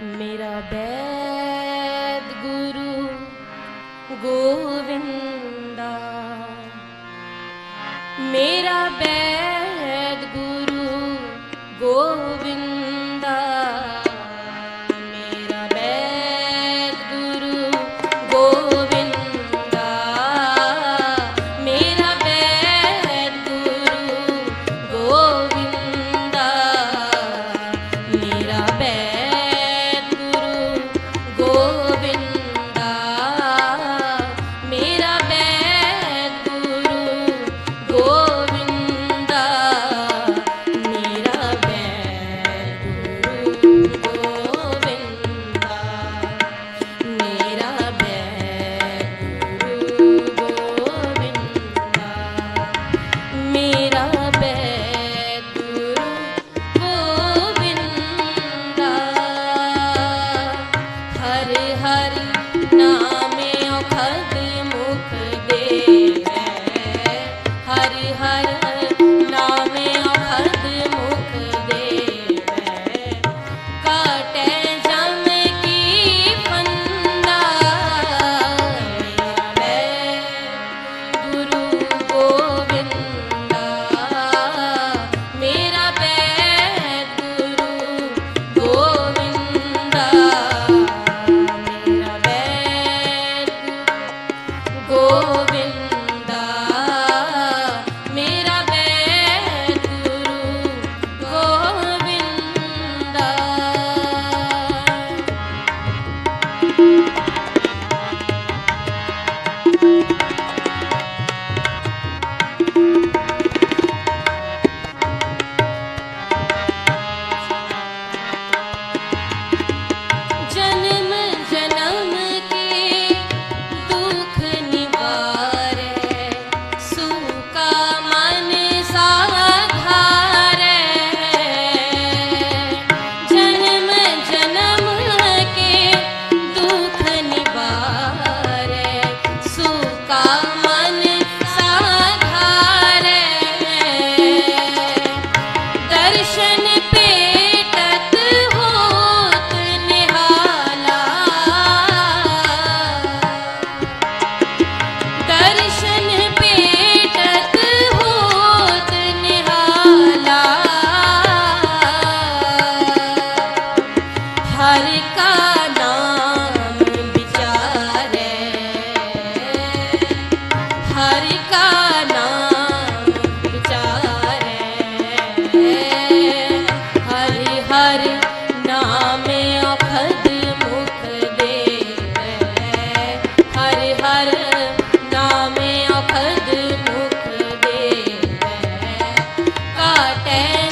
ਮੇਰਾ ਬੈਦ ਗੁਰੂ ਗੋਵਿੰਦਾ। ਮੇਰਾ ਬੈਦ ਗੁਰੂ ਗੋਵਿੰਦਾ। नामे अखद मुख दे काटे